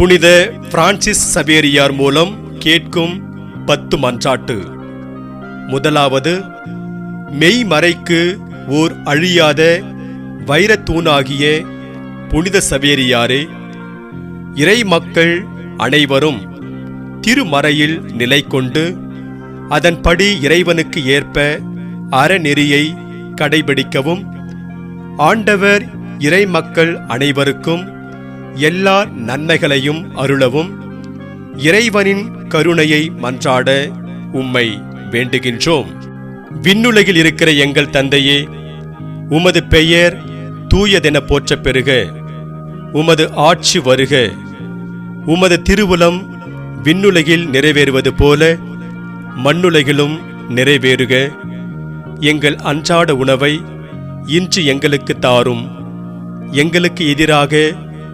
புனித பிரான்சிஸ் சவேரியார் மூலம் கேட்கும் பத்து மன்றாட்டு. முதலாவது மெய்மறைக்கு ஓர் அழியாத வைரத்தூணாகிய புனித சவேரியாரே இறை மக்கள் அனைவரும் திருமறையில் நிலை கொண்டு அதன்படி இறைவனுக்கு ஏற்ப அறநெறியை கடைபிடிக்கவும் ஆண்டவர் இறை மக்கள் அனைவருக்கும் எல்லா நன்மைகளையும் அருளவும். இறைவனின் கருணையை மன்றாட உம்மை வேண்டுகின்றோம். விண்ணுலகில் இருக்கிற எங்கள் தந்தையே உமது பெயர் தூயதென போற்ற பெருக உமது ஆட்சி வருக. உமது திருவுளம் விண்ணுலகில் நிறைவேறுவது போல மண்ணுலகிலும் நிறைவேறுக. எங்கள் அன்றாட உணவை இன்று எங்களுக்கு தாரும். எங்களுக்கு எதிராக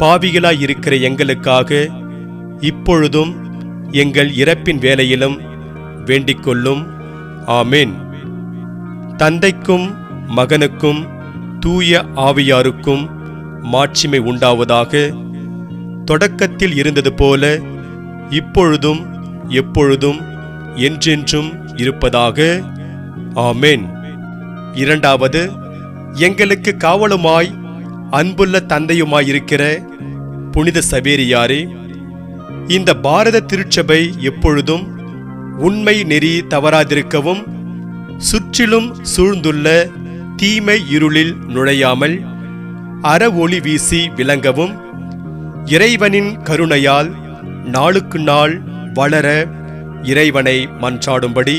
பாவிகளாய் இருக்கிற எங்களுக்காக இப்பொழுதும் எங்கள் இறப்பின் வேலையிலும் வேண்டிக்கொள்ளும் ஆமீன். தந்தைக்கும் மகனுக்கும் தூய ஆவியாருக்கும் மாட்சிமை உண்டாவதாக தொடக்கத்தில் இருந்தது போல இப்பொழுதும் எப்பொழுதும் என்றென்றும் இருப்பதாக. ஆமென். இரண்டாவது எங்களுக்கு காவலுமாய் அன்புள்ள தந்தையுமாயிருக்கிற புனித சவேரியாரே இந்த பாரத திருச்சபை எப்பொழுதும் உண்மை நெறி தவறாதிருக்கவும் சுற்றிலும் சூழ்ந்துள்ள தீமை இருளில் நுழையாமல் அற ஒளி வீசி விளங்கவும் இறைவனின் கருணையால் நாளுக்கு நாள் வளர இறைவனை மன்றாடும்படி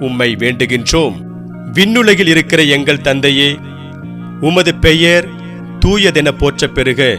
உம்மை வேண்டுகின்றோம். விண்ணுலகில் இருக்கிற எங்கள் தந்தையே உமது பெயர் தூயதென போற்றப் பெறுக.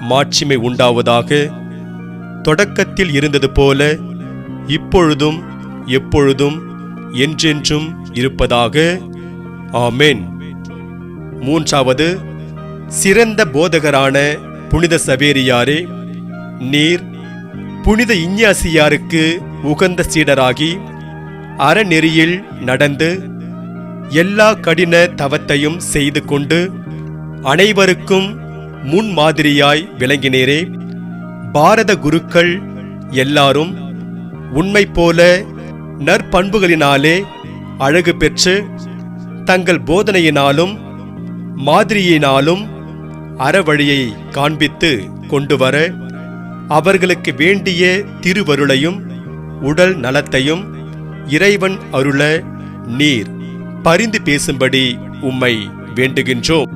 மாட்சிமை உண்டாவதாக தொடக்கத்தில் இருந்தது போல இப்பொழுதும் எப்பொழுதும் என்றென்றும் இருப்பதாக. ஆமென். மூன்றாவது சிறந்த போதகரான புனித சவேரியாரே நீர் புனித இஞ்ஞாசியாருக்கு உகந்த சீடராகி அறநெறியில் நடந்து எல்லா கடின தவத்தையும் செய்து கொண்டு அனைவருக்கும் முன்மாதிரியாய் விளங்கினீரே. பாரத குருக்கள் எல்லாரும் உண்மை போல நற்பண்புகளினாலே அழகு பெற்று தங்கள் போதனையினாலும் மாதிரியினாலும் அறவழியை காண்பித்து கொண்டு வர அவர்களுக்கு வேண்டிய திருவருளையும் உடல் நலத்தையும் இறைவன் அருள நீர். பரிந்து பேசும்படி உம்மை வேண்டுகின்றோம்.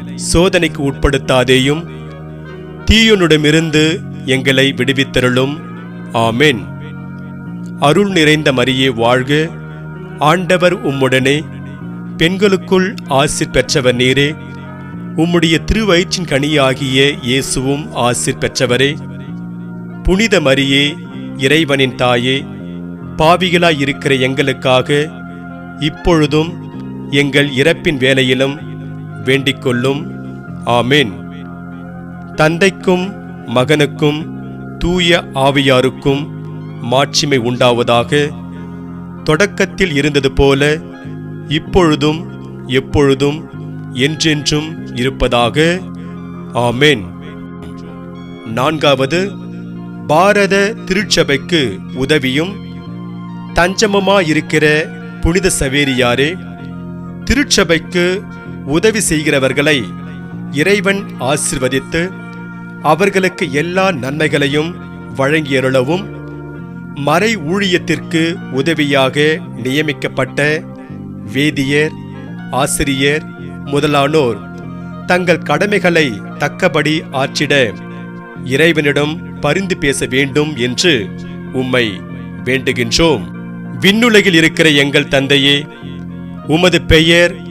சோதனைக்கு உட்படுத்தாதேயும் தீயனுடமிருந்து எங்களை விடுவித்தருளும். ஆமேன். அருள் நிறைந்த மரியே வாழ்க. ஆண்டவர் உம்முடனே. பெண்களுக்குள் ஆசிர் பெற்றவர் நீரே. உம்முடைய திருவயிற்றின் கனியாகிய இயேசுவும் ஆசிர் பெற்றவரே. புனித மரியே இறைவனின் தாயே பாவிகளாய் இருக்கிற எங்களுக்காக இப்பொழுதும் எங்கள் இறப்பின் வேலையிலும் வேண்டிக் கொள்ளும் தந்தைக்கும் மகனுக்கும் தூய ஆவியாருக்கும் மாட்சிமை உண்டாவதாக தொடக்கத்தில் இருந்தது போல இப்பொழுதும் எப்பொழுதும் என்றென்றும் இருப்பதாக. ஆமேன். நான்காவது பாரத திருச்சபைக்கு உதவியும் தஞ்சமுமாயிருக்கிற புனித சவேரியாரே திருச்சபைக்கு உதவி செய்கிறவர்களை இறைவன் ஆசிர்வதித்து அவர்களுக்கு எல்லா நன்மைகளையும் வழங்கியருளவும் மறை ஊழியத்திற்கு உதவியாக நியமிக்கப்பட்ட வேதியர் ஆசிரியர் முதலானோர் தங்கள் கடமைகளை தக்கபடி ஆற்றிட இறைவனிடம் பரிந்து பேச வேண்டும் என்று உம்மை வேண்டுகின்றோம். விண்ணுலகில் இருக்கிற எங்கள் தந்தையே உமது பெயர்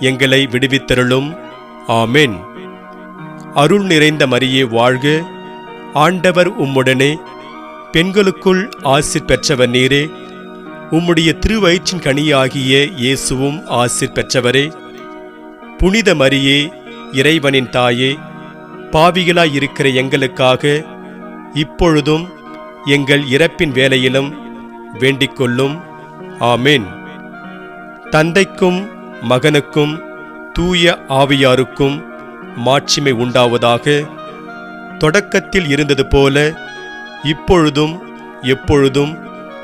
எங்களை விடுவித்தருளும். ஆமேன். அருள் நிறைந்த மரியே வாழ்க. ஆண்டவர் உம்முடனே. பெண்களுக்குள் ஆசிர் பெற்றவர் நீரே. உம்முடைய திருவயிற்றின் கனியாகிய இயேசுவும் ஆசிர் பெற்றவரே. புனித மரியே இறைவனின் தாயே பாவிகளாய் இருக்கிற எங்களுக்காக இப்பொழுதும் எங்கள் இறப்பின் வேலையிலும் வேண்டிக் கொள்ளும் தந்தைக்கும் மகனுக்கும் தூய ஆவியாருக்கும் மாட்சிமை உண்டாவதாக தொடக்கத்தில் இருந்தது போல இப்பொழுதும் எப்பொழுதும்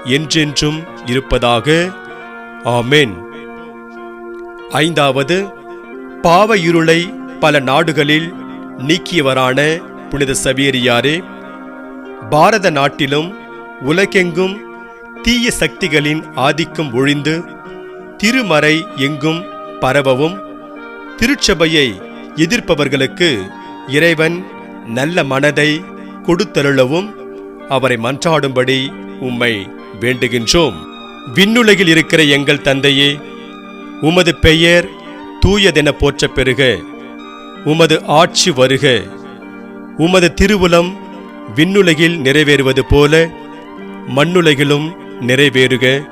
என்றென்றும் இருப்பதாக. ஆமேன். ஐந்தாவது பாவ இருளை பல நாடுகளில் நீக்கியவரான புனித சவேரியாரே பாரத நாட்டிலும் உலகெங்கும் தீய சக்திகளின் ஆதிக்கம் ஒழிந்து திருமறை எங்கும் பரவவும். திருச்சபையை எதிர்ப்பவர்களுக்கு இறைவன் நல்ல மனதை கொடுத்தருளவும். அவரை மன்றாடும்படி உம்மை வேண்டுகின்றோம். விண்ணுலகில் இருக்கிற எங்கள் தந்தையே உமது பெயர் தூயதென போற்ற பெருக. உமது ஆட்சி வருக. உமது திருவுளம் விண்ணுலகில் நிறைவேறுவது போல மண்ணுலகிலும் நிறைவேறுக.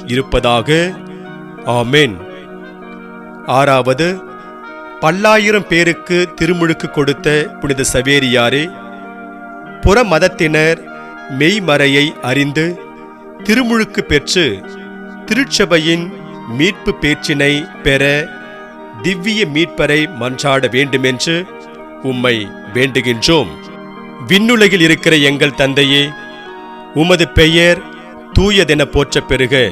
இருப்பதாக. ஆமென். ஆறாவது பல்லாயிரம் பேருக்கு திருமுழுக்கு கொடுத்த புனித சவேரியாரே புற மதத்தினர் மெய்மறையை அறிந்து திருமுழுக்கு பெற்று திருச்சபையின் மீட்பு பேச்சினை பெற திவ்ய மீட்பரை மன்றாட வேண்டுமென்று உம்மை வேண்டுகின்றோம். விண்ணுலகில் இருக்கிற எங்கள் தந்தையே உமது பெயர் தூயதென போற்றப் பெறுக.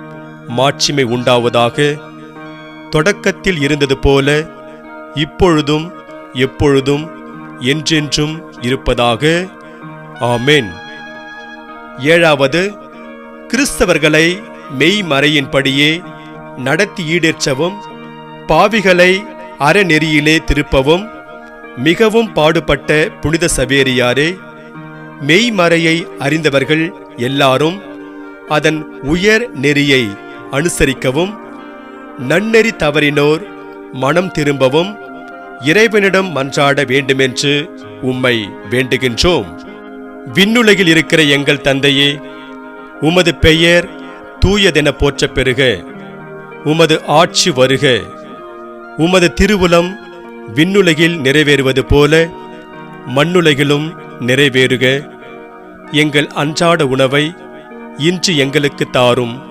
மாட்சிமை உண்டாவதாக தொடக்கத்தில் இருந்தது போல இப்பொழுதும் எப்பொழுதும் என்றென்றும் இருப்பதாக. ஆமென். ஏழாவது கிறிஸ்தவர்களை மெய்மறையின்படியே நடத்தி ஈடேற்றவும் பாவிகளை அறநெறியிலே திருப்பவும் மிகவும் பாடுபட்ட புனித சவேரியாரே மெய்மறையை அறிந்தவர்கள் எல்லாரும் அதன் உயர் நெறியை அனுசரிக்கவும் நன்னெறி தவறினோர் மனம் திரும்பவும் இறைவனிடம் மன்றாட வேண்டுமென்று உம்மை வேண்டுகின்றோம். விண்ணுலகில் இருக்கிற எங்கள் தந்தையே உமது பெயர் தூயதென போற்ற பெறுக. உமது ஆட்சி வருக. உமது திருவுளம் விண்ணுலகில் நிறைவேறுவது போல மண்ணுலகிலும் நிறைவேறுக. எங்கள் அன்றாட உணவை இன்று எங்களுக்கு தாரும்.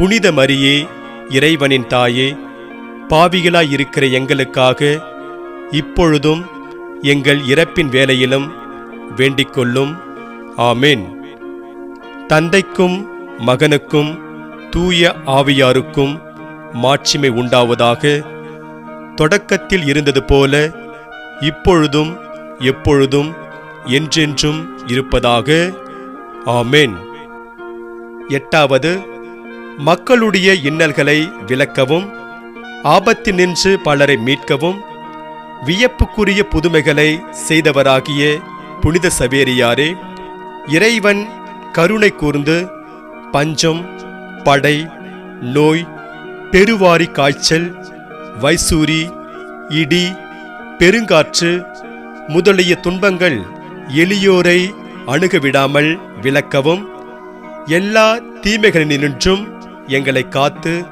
புனித மரியே இறைவனின் தாயே பாவிகளாயிருக்கிற எங்களுக்காக இப்பொழுதும் எங்கள் இறப்பின் வேலையிலும் வேண்டிக்கொள்ளும். ஆமென். தந்தைக்கும் மகனுக்கும் தூய ஆவியாருக்கும் மாட்சிமை உண்டாவதாக தொடக்கத்தில் இருந்தது போல இப்பொழுதும் எப்பொழுதும் என்றென்றும் இருப்பதாக. ஆமென். எட்டாவது மக்களுடைய இன்னல்களை விளக்கவும் ஆபத்தினின்று பலரை மீட்கவும் வியப்புக்குரிய புதுமைகளை செய்தவராகிய புனித சவேரியாரே இறைவன் கருணை கூர்ந்து பஞ்சம் படை நோய் பெருவாரி காய்ச்சல் வைசூரி இடி பெருங்காற்று முதலிய துன்பங்கள் எளியோரை அணுகவிடாமல் விளக்கவும் எல்லா தீமைகளினின்றும் எங்களை காத்து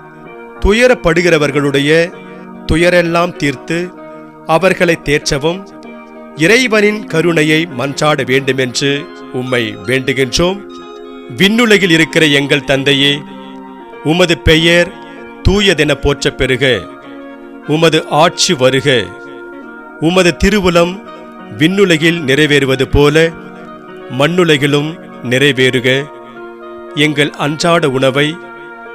துயரப்படுகிறவர்களுடைய துயரெல்லாம் தீர்த்து அவர்களை தேற்றவும் இறைவனின் கருணையை மன்றாட வேண்டுமென்று உம்மை வேண்டுகின்றோம். விண்ணுலகில் இருக்கிற எங்கள் தந்தையே உமது பெயர் தூயதென போற்ற பெறுக. உமது ஆட்சி வருக. உமது திருவுளம் விண்ணுலகில் நிறைவேறுவது போல மண்ணுலகிலும் நிறைவேறுக. எங்கள் அன்றாட உணவை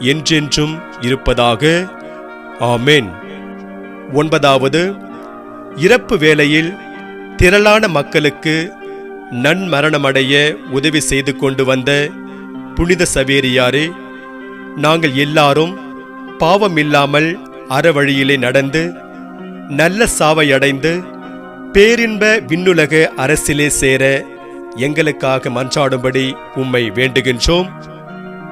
என்றென்றும் இருப்பதாக. ஆமேன். ஒன்பதாவது இறப்பு வேளையில் திரளான மக்களுக்கு நன்மரணமடைய உதவி செய்து கொண்டு வந்த புனித சவேரியாரே நாங்கள் எல்லாரும் பாவமில்லாமல் அறவழியிலே நடந்து நல்ல சாவை அடைந்து பேரின்ப விண்ணுலக அரசிலே சேர எங்களுக்காக மன்றாடும்படி உம்மை வேண்டுகின்றோம்.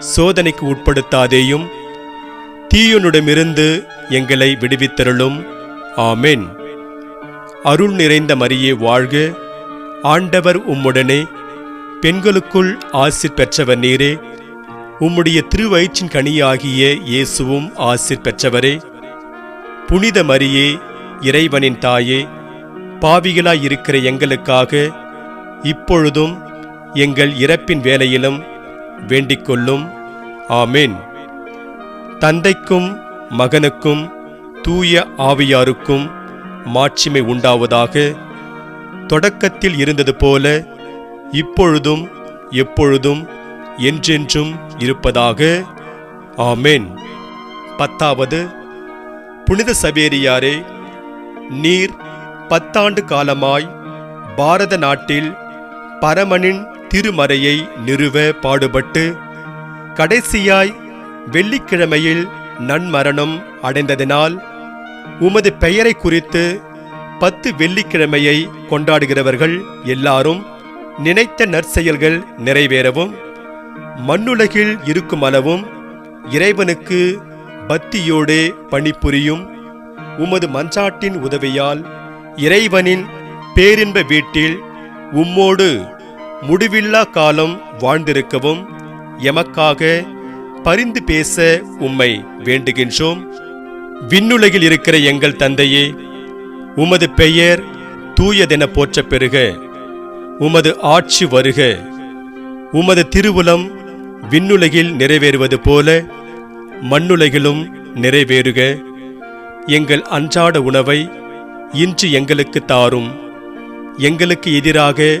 சோதனைக்கு உட்படுத்தாதேயும் தீயனுடமிருந்து எங்களை விடுவித்தருளும். ஆமென். அருள் நிறைந்த மரியே வாழ்க ஆண்டவர் உம்முடனே. பெண்களுக்குள் ஆசிர் பெற்றவர் நீரே. உம்முடைய திருவயிற்றின் கனியாகிய இயேசுவும் ஆசிர் பெற்றவரே. புனித மரியே இறைவனின் தாயே பாவிகளாயிருக்கிற எங்களுக்காக இப்பொழுதும் எங்கள் இறப்பின் வேலையிலும் வேண்டிக் கொள்ளும் தந்தைக்கும் மகனுக்கும் தூய ஆவியாருக்கும் மாட்சிமை உண்டாவதாக தொடக்கத்தில் இருந்தது போல இப்பொழுதும் எப்பொழுதும் என்றென்றும் இருப்பதாக. ஆமேன். பத்தாவது புனித சவேரியாரே நீர் பத்தாண்டு காலமாய் பாரத நாட்டில் பரமனின் திருமறையை நிறுவ பாடுபட்டு கடைசியாய் வெள்ளிக்கிழமையில் நன்மரணம் அடைந்ததினால் உமது பெயரை குறித்து பத்து வெள்ளிக்கிழமையை கொண்டாடுகிறவர்கள் எல்லாரும் நினைத்த நற்செயல்கள் நிறைவேறவும் மண்ணுலகில் இருக்கும் அளவும் இறைவனுக்கு பக்தியோடே பணிபுரியும் உமது மஞ்சாட்டின் உதவியால் இறைவனின் பேரின்ப வீட்டில் உம்மோடு முடிவில்லா காலம் வாழ்ந்திருக்கவும் எமக்காக பரிந்து பேச உம்மை வேண்டுகின்றோம். விண்ணுலகில் இருக்கிற எங்கள் தந்தையே உமது பெயர் தூயதென போற்ற பெறுக. உமது ஆட்சி வருக. உமது திருவுலம் விண்ணுலகில் நிறைவேறுவது போல மண்ணுலகிலும் நிறைவேறுக. எங்கள் அன்றாட உணவை இன்று எங்களுக்கு தாரும். எங்களுக்கு எதிராக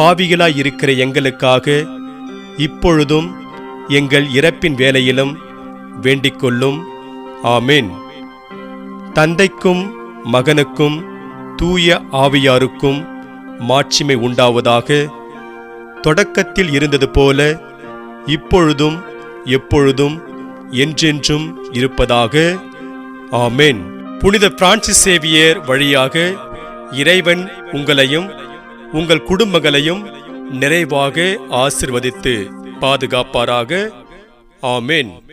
பாவிகளாய் இருக்கிற எங்களுக்காக இப்பொழுதும் எங்கள் இறப்பின் வேலையிலும் வேண்டிக்கொள்ளும். ஆமீன். தந்தைக்கும் மகனுக்கும் தூய ஆவியாருக்கும் மாட்சிமை உண்டாவதாக தொடக்கத்தில் இருந்தது போல இப்பொழுதும் எப்பொழுதும் என்றென்றும் இருப்பதாக. ஆமேன். புனித பிரான்சிஸ் சேவியர் வழியாக இறைவன் உங்களையும் உங்கள் குடும்பங்களையும் நிறைவாக ஆசிர்வதித்து பாதுகாப்பாராக. ஆமேன்.